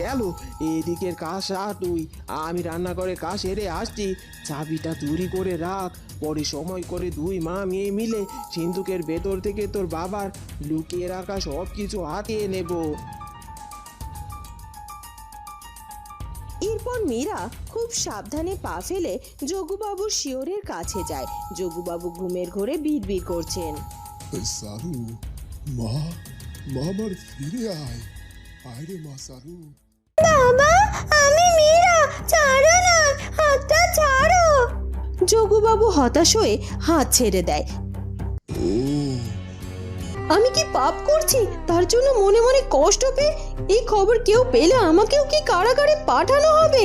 গেল। এদিকের কাজ সার তুই। আমি রান্না করে কাজ সেরে আসছি। চাবিটা চুরি করে রাখ। পরে সময় করে দুই মা মেয়ে মিলে সিন্ধুকের ভেতর থেকে তোর বাবার লুকিয়ে রাখা সব কিছু হাতিয়ে নেব। এরপর মীরা খুব সাবধানে পা ফেলে যোগুবাবুর শিওরের কাছে যায়। যোগুবাবু ঘুমের ঘোরে বিড়বিড় করছেন। সারু মা মা আমার ফিরে আয়। আয় রে মা সারু। বাবা আমি মীরা ছাড়ো না হাতটা ছাড়ো। যোগুবাবু হতাশ হয়ে হাত ছেড়ে দেয়। আমি কি পাপ করছি? তার জন্য মনে মনে কষ্ট পেয়ে এই খবর কেউ পেলে আমাকেও কি কারাগারে পাঠানো হবে?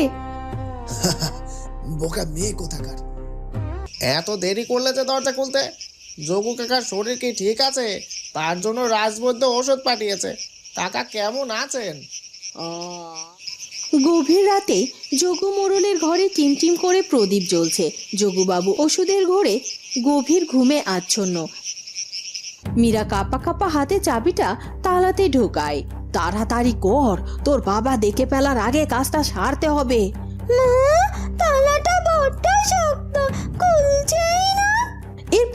বোকা মেয়ে কোথাকার? এত দেরি করলে যে দরজা খুলতে? যোগু কাকার শরীর কি ঠিক আছে? তার জন্য রাজবৈদ্য ওষুধ পাঠিয়েছে। কাকা কেমন আছেন? গভীর রাতে যোগু মোড়লের ঘরে টিমটিম করে প্রদীপ জ্বলছে। যোগুবাবু ওষুধের ঘরে গভীর ঘুমে আচ্ছন্ন। মীরা কাপা কাপা হাতে চাবিটা তালাতে ঢোকায়। তাড়াতাড়ি কর, তোর বাবা দেখে ফেলার আগে কাজটা সারতে হবে। তালাটা বড্ড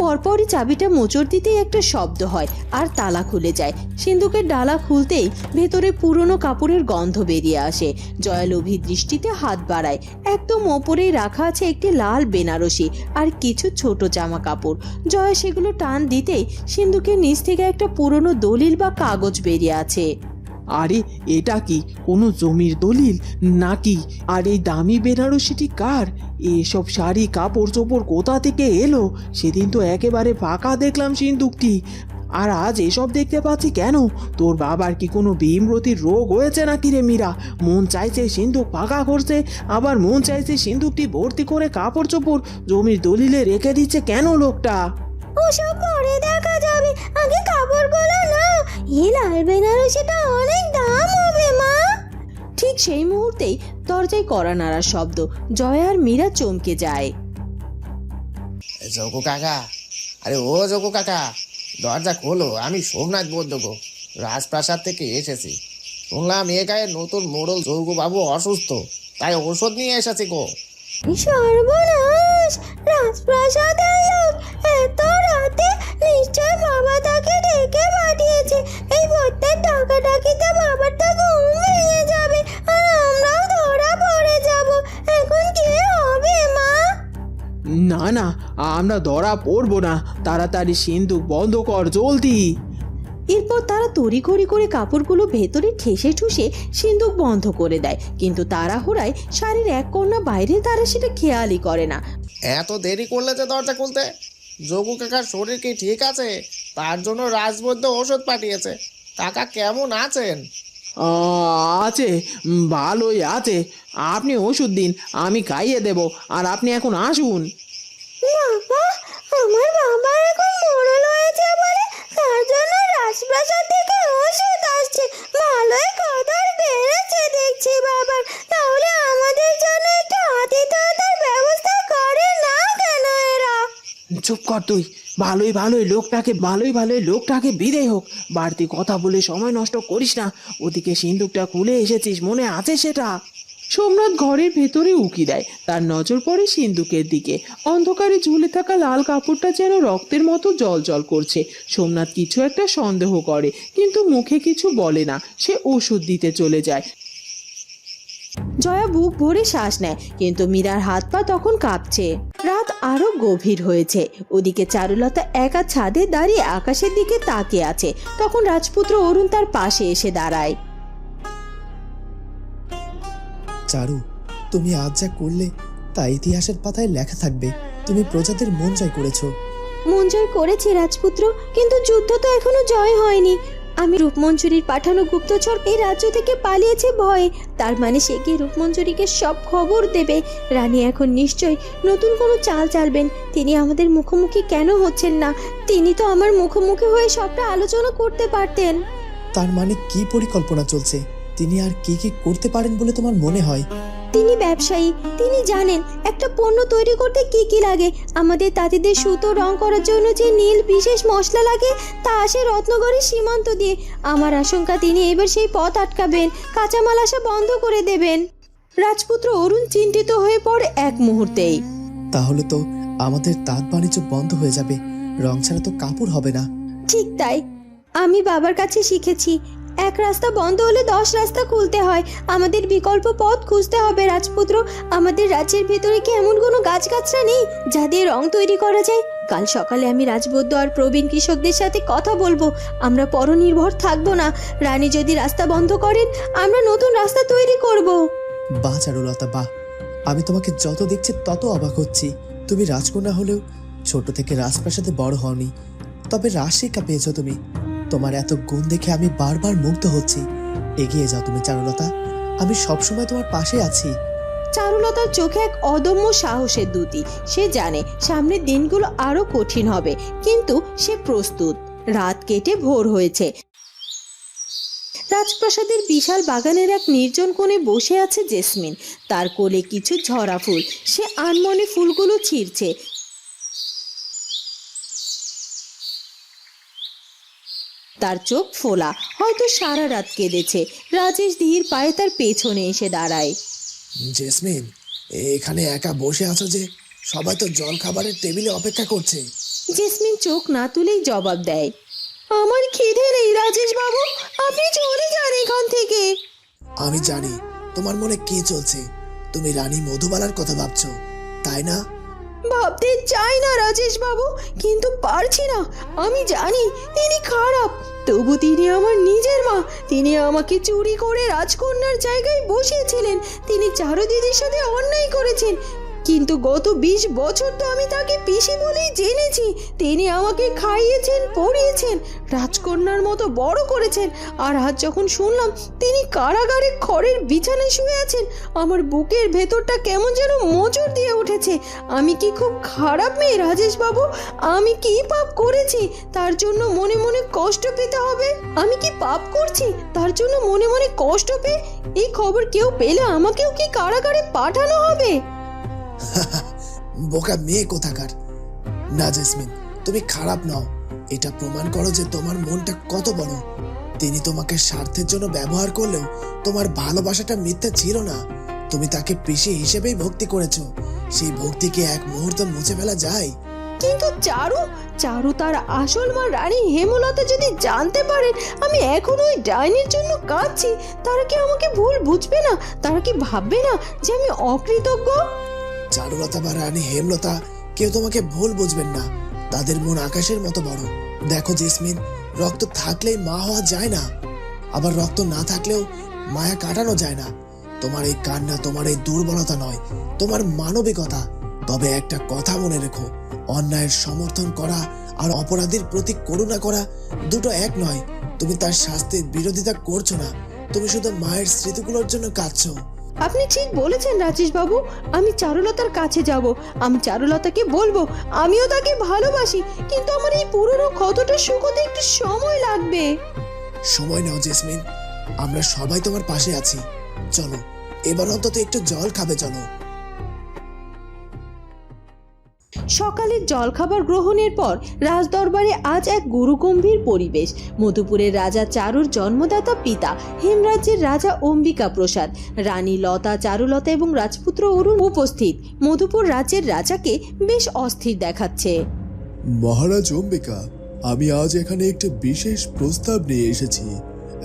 পরপরই চাবিটা মোচড় দিতেই একটা শব্দ হয়, আর তালা খুলে যায়। সিন্ধুকের ডালা খুলতেই ভেতরে পুরনো কাপড়ের গন্ধ বেরিয়ে আসে। জয়া লোভী দৃষ্টিতে হাত বাড়ায়। একদম ওপরেই রাখা আছে একটি লাল বেনারসি আর কিছু ছোট জামা কাপড়। জয়া সেগুলো টান দিতেই সিন্ধুকের নিচ থেকে একটা পুরনো দলিল বা কাগজ বেরিয়ে আছে। আরে, এটা কি? কোনো জমির দলিল? নাকি? আর এই দামি বেনারসিটি কার? এসব শাড়ি কাপড় চোপড় কোথা থেকে এলো? সেদিন তো একেবারে ফাঁকা দেখলাম সিন্দুকটি। আর আজ এসব দেখতে পাচ্ছি কেন? তোর বাবার কি কোনো ভীমরতির রোগ হয়েছে নাকি রে মীরা? মন চাইছে সিন্দুক ফাঁকা করছে আবার মন চাইছে সিন্দুকটি ভর্তি করে কাপড় চোপড় জমির দলিলে রেখে দিচ্ছে কেন লোকটা? ওসব পরে দেখা যাবে। আগে কাপড়গুলো না এই লাল বেনারসিটা অনেক দাম হবে মা। ঠিক সেই মুহূর্তেই দরজায় কড়া নাড়ার শব্দ জয় আর মীরা চমকে যায়। যোগু কাকা আরে ও যোগু কাকা দরজা খোলো আমি সোমনাথ বৌদ্ধ গো রাজপ্রাসাদ থেকে এসেছি। শুনলাম এ গায়ে নতুন মোড়ল যোগু বাবু অসুস্থ তাই ওষুধ নিয়ে এসেছি গো। সর্বনাশ! রাজপ্রাসাদের লোক এত রাতে নিশ্চয় বাবা তাকে ডেকে পাঠিয়েছে। ভূতের ডাকাডাকিতে বাবার তো ঘুম ভেঙে যাবে। আর আমরাও ধরা পড়ে যাব। এখন কি হবে মা? না না আমরা ধরা পড়ব না। তাড়াতাড়ি সিন্দুক বন্ধ কর জলদি। এরপর তারা তড়িঘড়ি করে কাপড়গুলো ভেতরে ঠেসে ঠুসে সিন্দুক বন্ধ করে দেয়। কিন্তু তাড়াহুড়ায় শাড়ির এক কন্যা বাইরে তারা সেটা খেয়ালই করে না। এত দেরি করলে যে দরজা খুলতে? যোগু কাকার শরীর কি ঠিক আছে? তার জন্য রাজবৈদ্য ওষুধ পাঠিয়েছে। কাকা কেমন আছেন? আছে ভালোই আছে। আপনি ওষুধ দিন আমি খাইয়ে দেব আর আপনি এখন আসুন। বাবা আমার বাবা এখন মোড়ল হয়েছে বলে তার জন্য রাজপ্রাসাদ থেকে ওষুধ আসছে। ভালোই কদর বেড়েছে দেখছি বাবার তাহলে আমাদের জন্য একটু আতিথেয়তার ব্যবস্থা করে না কেন এরা চুপ কর তুই। ভালোই ভালোই লোকটাকে, ভালোই ভালোই লোকটাকে বিদায় হোক। বাড়তি কথা বলে সময় নষ্ট করিস না। ওদিকে সিন্দুকটা খুলে এসেছিস, মনে আছে সেটা? সোমনাথ ঘরের ভেতরে উকি দেয়। তার নজর পড়ে সিন্দুকের দিকে। অন্ধকারে ঝুলে থাকা লাল কাপড়টা যেন রক্তের মতো জল জল করছে। সোমনাথ কিছু একটা সন্দেহ করে, কিন্তু মুখে কিছু বলে না। সে ওষুধ দিতে চলে যায়। জয়া বুক ভরে শ্বাস নেয় কিন্তু মীরার হাত পা তখন কাঁপছে। রাত আরও গভীর হয়েছে। ওদিকে চারুলতা একা ছাদে দাঁড়িয়ে আকাশের দিকে তাকিয়ে আছে। তখন রাজপুত্র অরুণ তার পাশে এসে দাঁড়ায়। চারু তুমি আজ যা করলে তা ইতিহাসের পাতায় লেখা থাকবে। তুমি প্রজাদের মন জয় করেছ। মন জয় করেছে রাজপুত্র কিন্তু যুদ্ধ তো এখনও জয় হয়নি। আমি রূপমঞ্জুরির পাঠানো গুপ্তচর এই রাজ্য থেকে পালিয়েছে ভয়ে। তার মানে সে গিয়ে রূপমঞ্জুরিকে সব খবর দেবে? রানী এখন নিশ্চয় নতুন কোনো চাল চালবেন। তিনি আমাদের মুখোমুখি কেন হচ্ছেন না? তিনি তো আমার মুখোমুখি হয়ে সবটা আলোচনা করতে পারতেন। তার মানে কি পরিকল্পনা চলছে? তিনি আর কি কি করতে পারেন বলে তোমার মনে হয়? তিনি ব্যবসায়ী। তিনি জানেন একটা পণ্য তৈরি করতে কি কি লাগে। আমাদের তাঁতিদের সুতো রং করার জন্য যে নীল বিশেষ মশলা লাগে তা আসে রত্নগরের সীমান্ত দিয়ে। আমার আশঙ্কা তিনি এবার সেই পথ আটকাবেন। কাঁচামাল আসা বন্ধ করে দেবেন। রাজপুত্র অরুণ চিন্তিত হয়ে পড়ে এক মুহূর্তেই। তাহলে তো আমাদের তাঁত বাণিজ্য বন্ধ হয়ে যাবে। রং ছাড়া তো কাপড় হবে না। ঠিক তাই। আমি বাবার কাছে শিখেছি এক রাস্তা বন্ধ হলে দশ রাস্তা খুলতে হয়। আমাদের বিকল্প পথ খুঁজতে হবে রাজপুত্র। আমাদের রাজ্যের ভেতরে কি এমন কোনো গাছগাছরা নেই যা দিয়ে রং তৈরি করা যায়? কাল সকালে আমি রাজবৈদ্য আর প্রবীণ কৃষকদের সাথে কথা বলব। আমরা পরনির্ভর থাকব না। রানী যদি রাস্তা বন্ধ করেন, আমরা নতুন রাস্তা তৈরি করব। বাহ চারুলতা বাহ আমি তোমাকে যত দেখছি তত অবাক হচ্ছি। তুমি রাজকন্যা হলেও ছোট থেকে রাজপ্রাসাদে বড় হওনি। তবে রাজশিক্ষা পেয়েছ তুমি। তোমার এত গুণ দেখে আমি বারবার মুগ্ধ হচ্ছি। এগিয়ে যাও তুমি, চারুলতা। আমি সবসময় তোমার পাশে আছি। চারুলতার চোখে এক অদম্য সাহসের দুটি। সে জানে সামনের দিনগুলো আরও কঠিন হবে, কিন্তু সে প্রস্তুত। রাত কেটে ভোর হয়েছে। রাজপ্রাসাদের বিশাল বাগানের এক নির্জন কোণে বসে আছে জেসমিন। তার কোলে কিছু ঝরা ফুল। সে আনমনে ফুলগুলো ছিঁড়ছে। তার চোখ ফোলা। হয়তো সারা রাত কেঁদেছে। রাজেশ ধীর পায়ে তার পেছনে এসে দাঁড়ায়। জেসমিন এখানে একা বসে আছো যে? সবাই তো জল খাবারের টেবিলে অপেক্ষা করছে। জেসমিন চোখ না তুলেই জবাব দেয়। আমার খিদে নেই রাজেশ বাবু। আপনি চলে যান এখান থেকে। আমি জানি তোমার মনে কি চলছে? তুমি রানী মধুবালার কথা ভাবছ তাই না? ভাবতে চাই না রাজেশ বাবু, কিন্তু পারছি না। আমি জানি তিনি খারাপ, তবু তিনি আমার নিজের মা। তিনি আমাকে চুরি করে রাজকন্যার জায়গায় বসিয়েছিলেন। তিনি চারু দিদির সাথে অন্যায় করেছেন। কিন্তু গত বিশ বছর তো আমি তাকে পিসি বলেই জেনেছি। তিনি আমাকে খাইয়েছেন, পড়িয়েছেন, রাজকন্যার মতো বড় করেছেন। আর আজ যখন শুনলাম তিনি কারাগারে খড়ের বিছানায় শুয়ে আছেন, আমার বুকের ভেতরটা কেমন যেন মোচড় দিয়ে উঠেছে। আমি কি খুব খারাপ মেয়ে রাজেশ বাবু আমি কি পাপ করেছি? তার জন্য মনে মনে কষ্ট পেতে হবে। আমি কি পাপ করছি? তার জন্য মনে মনে কষ্ট পেয়ে এই খবর কেউ পেলে আমাকেও কি কারাগারে পাঠানো হবে? বোকা মেয়ে কোথাকার। না, জেসমিন, তুমি খারাপ নও। এটা প্রমাণ করো যে তোমার মনটা কত বড়। তিনি তোমাকে স্বার্থের জন্য ব্যবহার করলেও তোমার ভালোবাসাটা মিথ্যা ছিল না। তুমি তাকে পিসি হিসেবেই ভক্তি করেছ। সেই ভক্তিকে এক মুহূর্তে মুছে ফেলা যায়। কিন্তু চারু চারু তার আসল মা রানী হেমলতা যদি জানতে পারেন আমি এখন ওই ডাইনির জন্য কাঁদছি। তারা কি আমাকে ভুল বুঝবে না? তারা কি ভাববে না যে আমি অকৃতজ্ঞ? চারুলতা বা রানী হেমলতা কেউ তোমাকে ভুল বুঝবেন না। তাদের মন আকাশের মতো বড়। দেখো জেসমিন, রক্ত থাকলেই মা হওয়া যায় না। আবার রক্ত না থাকলেও মায়া কাটানো যায় না। তোমার এই কান্না, তোমার এই দুর্বলতা নয়, তোমার মানবিকতা। তবে একটা কথা মনে রেখো, অন্যায়ের সমর্থন করা আর অপরাধীর প্রতি করুণা করা দুটো এক নয়। তুমি তার শাস্তির বিরোধিতা করছ না। তুমি শুধু মায়ের স্মৃতিগুলোর জন্য কাঁদছো। আপনি ঠিক বলেছেন, রাজেশবাবু। আমি চারুলতার কাছে যাব। আমি চারুলতাকে বলব, আমিও তাকে ভালোবাসি, কিন্তু আমার এই পুরনো ক্ষতটা শুকোতে একটু সময় লাগবে। সময় নাও, জেসমিন। আমরা সবাই তোমার পাশে আছি। চলো, এবার অন্তত একটু জল খাবে, চলো। সকালের জলখাবার গ্রহণের পর রাজদরবারে আজ এক গুরুগম্ভীর পরিবেশ। মধুপুরের রাজা চারুর জন্মদাতা পিতা, হেমরাজ্যের রাজা অম্বিকা প্রসাদ, রানী লতা চারুলতা এবং রাজপুত্র অরুণ উপস্থিত। মধুপুর রাজ্যের রাজাকে বেশ অস্থির দেখাচ্ছে। মহারাজ অম্বিকা, আমি আজ এখানে একটি বিশেষ প্রস্তাব নিয়ে এসেছি।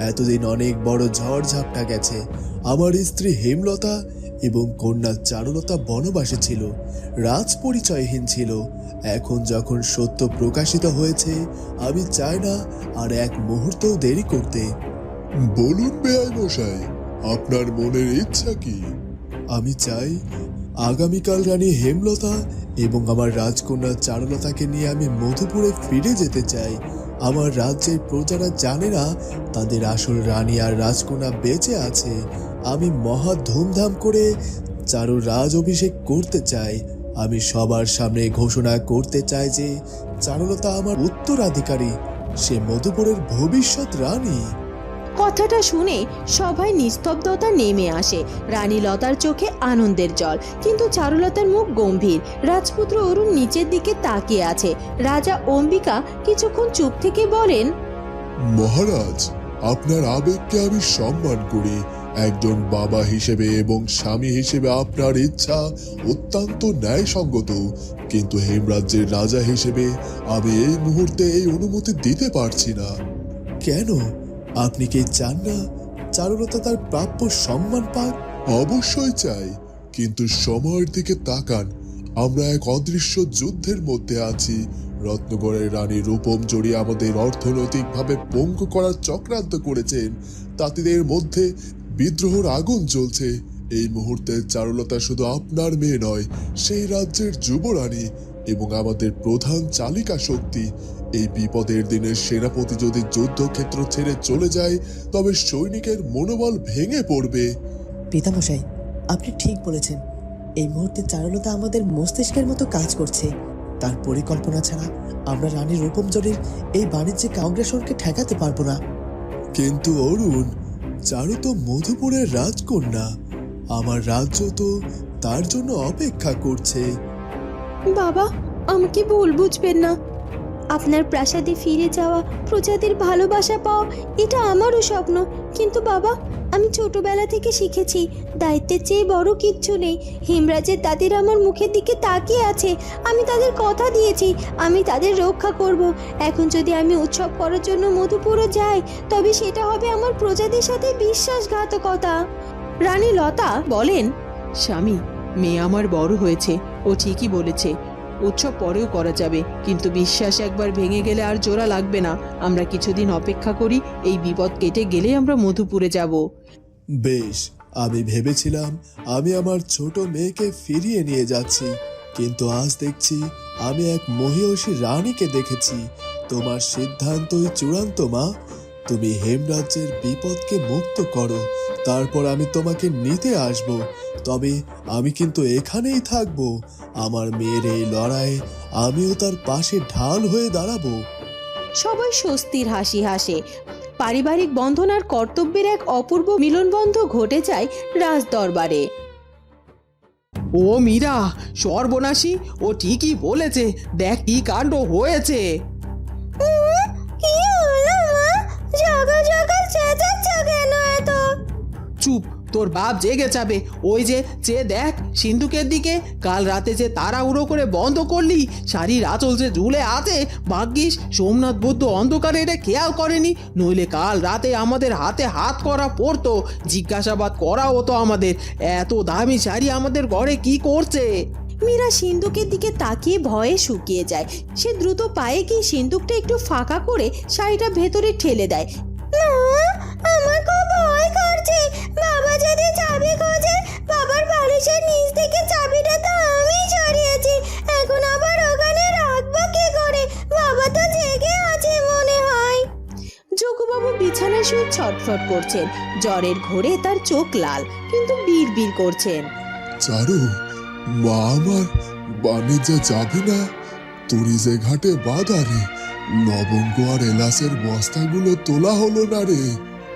এতদিন অনেক বড় ঝড় ঝাপটা গেছে। আমার স্ত্রী হেমলতা এবং কন্যা চারুলতা বনবাসে ছিল রাজ পরিচয়হীন ছিল। এখন যখন সত্য প্রকাশিত হয়েছে আমি চাই না আর এক মুহূর্তও দেরি করতে। বলুন বেআই মশাই আপনার মনের ইচ্ছা কি? আমি চাই আগামীকাল রানী হেমলতা এবং আমার রাজকন্যা চারুলতাকে নিয়ে আমি মধুপুরে ফিরে যেতে চাই। আমার রাজ্যের প্রজারা জানে না তাদের আসল রানী আর রাজকন্যা বেঁচে আছে। আমি মহা ধুমধাম করে চারুর রাজ অভিষেক করতে চাই। আমি সবার সামনে ঘোষণা করতে চাই যে চারুলতা আমার উত্তরাধিকারী সে মধুপুরের ভবিষ্যৎ রানী। কথাটা শুনে সবাই নিস্তব্ধতা নেমে আসে। রানী লতার চোখে আনন্দের জল কিন্তু চারুলতার মুখ গম্ভীর। রাজপুত্র অরুণ নিচের দিকে তাকিয়ে আছে। রাজা অম্বিকা কিছুক্ষণ চুপ থেকে বলেন মহারাজ আপনার আবেগকে আমি সম্মান করি। একজন বাবা হিসেবে এবং স্বামী হিসেবে আপনার ইচ্ছা অত্যন্ত ন্যায়সঙ্গত। কিন্তু হেমরাজ্যের রাজা হিসেবে আমি এই মুহূর্তে এই অনুমতি দিতে পারছি না। কেন? আপনি কি চান না চারুলতা তার প্রাপ্য সম্মান পাক? অবশ্যই চাই কিন্তু সময়ের দিকে তাকান। আমরা এক অদৃশ্য যুদ্ধের মধ্যে আছি। রত্নগড়ের রানী রূপম জড়িয়ে আমাদের অর্থনৈতিকভাবে পঙ্গু করার চক্রান্ত করেছেন। তাঁতিদের মধ্যে বিদ্রোহর আগুন জ্বলছে। এই মুহূর্তে চারুলতা শুধু আপনার মেয়ে নয় সেই রাজ্যের যুবরানী এবং আমাদের প্রধান চালিকা শক্তি। এই বিপদের দিনে সেনাপতি যদি যুদ্ধক্ষেত্র ছেড়ে চলে যায় তবে সৈনিকের মনোবল ভেঙে পড়বে। পিতামশাই আপনি ঠিক বলেছেন। এই মুহূর্তে চারুলতা আমাদের মস্তিষ্কের মতো কাজ করছে। তার পরিকল্পনা ছাড়া আমরা রানী রূপমজরির এই বাণিজ্যিক অগ্রেসরকে ঠেকাতে পারব না। কিন্তু অরুণ চারু তো মধুপুরের রাজকন্যা। আমার রাজ্য তো তার জন্য অপেক্ষা করছে। বাবা, আমাকে ভুল বুঝবেন না। আপনার প্রাসাদে ফিরে যাওয়া প্রজাদের ভালোবাসা পাওয়া এটা আমারও স্বপ্ন। কিন্তু বাবা, আমি ছোটবেলা থেকে শিখেছি, দায়িত্বের চেয়ে বড় কিচ্ছু নেই। হেমরাজের তাদের আমার মুখের দিকে তাকিয়ে আছে। আমি তাদের কথা দিয়েছি, আমি তাদের রক্ষা করব। এখন যদি আমি উৎসব করার জন্য মধুপুরে যাই, তবে সেটা হবে আমার প্রজাদের সাথে বিশ্বাসঘাতকতা। রানী লতা বলেন, স্বামী, মেয়ে আমার বড় হয়েছে, ও ঠিকই বলেছে। উৎসব পরেও করা যাবে। কিন্তু বিশ্বাস একবার ভেঙে গেলে আর জোড়া লাগবে না। আমরা কিছুদিন অপেক্ষা করি, এই বিপদ কেটে গেলে আমরা মধুপুরে যাব। বেশ, আমি ভেবেছিলাম আমি আমার ছোট মেয়েকে ফিরিয়ে নিয়ে যাচ্ছি। কিন্তু আজ দেখছি আমি এক মহিষী রানীকে দেখেছি। তোমার সিদ্ধান্তই চূড়ান্ত, মা। তুমি হেমরাজ্যের বিপদকে মুক্ত করো তারপর আমি তোমাকে নিতে আসব। তবে আমি কিন্তু এখানেই থাকব। আমার মেয়ের এই লড়াইয়ে আমিও তার পাশে ঢাল হয়ে দাঁড়াবো। সবাই স্বস্তির হাসি হাসে। পারিবারিক বন্ধন আর কর্তব্যের এক অপূর্ব মিলনবন্ধ ঘটে যায় রাজ দরবারে ও মীরা সর্বনাশী ও ঠিকই বলেছে। দেখ কি কাণ্ড হয়েছে। চুপ। তোর বাপ জেগে যাবে। ওই যে চেয়ে দেখ, সিন্ধুকের দিকে। কাল রাতে যে তাড়াহুড়ো করে বন্ধ করলি, শাড়ির আঁচল যে ঝুলে আছে, ভাগ্যিস সোমনাথ বুদ্ধ অন্ধকারে এটা খেয়াল করেনি। নইলে কাল রাতে আমাদের হাতে হাত করা পড়তো। জিজ্ঞাসাবাদ করা হতো আমাদের। এত দামি শাড়ি আমাদের ঘরে কি করছে? মীরা সিন্দুকের দিকে তাকিয়ে ভয়ে শুকিয়ে যায়। সে দ্রুত পায়ে গিয়ে সিন্দুকটা একটু ফাঁকা করে শাড়িটা ভেতরে ঠেলে দেয়। বিছানায় শুয়ে ছটফট করছেন। জ্বরের ঘোরে তার চোখ লাল, কিন্তু বিড় করছেন। চারু, মা আমার বাণিজ্যে যাবে না? তরিজে ঘাটে বাধা রে। লবঙ্গ আর এলাচের বস্তাগুলো তোলা হলো না রে।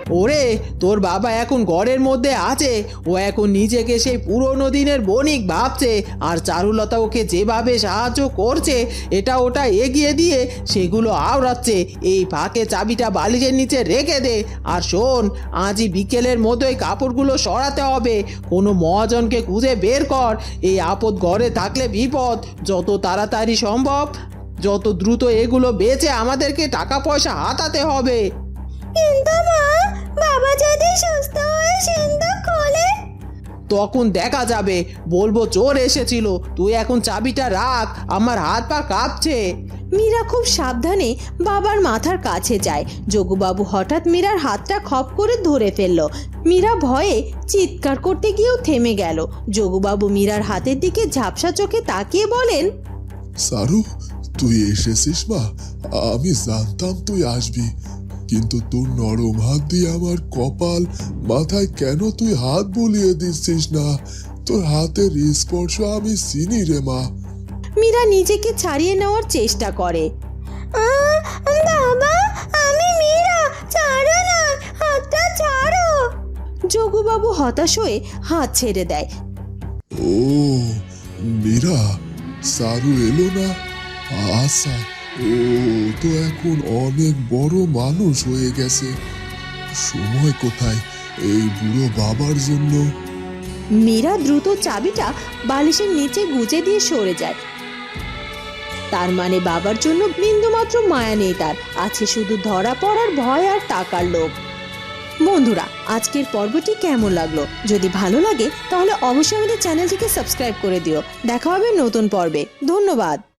ওরে, তোর বাবা এখন ঘরের মধ্যে আছে। ও এখন নিজেকে সেই পুরনো দিনের বণিক ভাবছে, আর চারুলতা ওকে যেভাবে সাহায্য করছে, এটা ওটা এগিয়ে দিয়ে সেগুলো আওড়াচ্ছে। এই ফাঁকে চাবিটা বালিশের নিচে রেখে দে। আর শোন, আজই বিকেলের মধ্যেই কাপড়গুলো সরাতে হবে। কোনো মহাজনকে খুঁজে বের কর। এই আপদ ঘরে থাকলে বিপদ। যত তাড়াতাড়ি সম্ভব, যত দ্রুত এগুলো বেচে আমাদেরকে টাকা পয়সা হাতাতে হবে। কিন্তু মা বাবা যদি সুস্থ হয়ে সিন্ধুক খোলে। তখন দেখা যাবে বলব চোর এসেছিল তুই এখন চাবিটা রাখ আমার হাত পা কাঁপছে। মীরা খুব সাবধানে বাবার মাথার কাছে যায়। যোগুবাবু হঠাৎ মীরার হাতটা খপ করে ধরে ফেলল। মীরা ভয়ে চিৎকার করতে গিয়েও থেমে গেল। যোগুবাবু মীরার হাতের দিকে ঝাপসা চোখে তাকিয়ে বলেন সারু তুই এসেছিস মা? আমি জানতাম তুই আসবি। কিন্তু তোর নরম হাত দিয়ে আমার কপাল মাথায় কেন তুই হাত বলিয়ে দিচ্ছিস না? তোর হাতের স্পর্শ আমি চিনি রে মা। মীরা নিজেকে ছাড়িয়ে নেওয়ার চেষ্টা করে। বাবা আমি মীরা ছাড়ো না হাতটা যোগুবাবু হতাশ হয়ে হাত ছেড়ে দেয়। ও মীরা সারু এলো না? আশা ও, তো এখন অনেক বড় মানুষ হয়ে গেছে। সময় কোথায়? এই বুড়ো বাবার জন্য। মীরা দ্রুত চাবিটা বালিশের নিচে গুজে দিয়ে সরে যায়। তার মানে বাবার জন্য বিন্দুমাত্র মায়া নেই তার। আছে শুধু ধরা পড়ার ভয় আর টাকার লোভ। বন্ধুরা, আজকের পর্বটি কেমন লাগল? যদি ভালো লাগে, তাহলে অবশ্যই আমাদের চ্যানেলটিকে সাবস্ক্রাইব করে দিও। দেখা হবে নতুন পর্বে। ধন্যবাদ।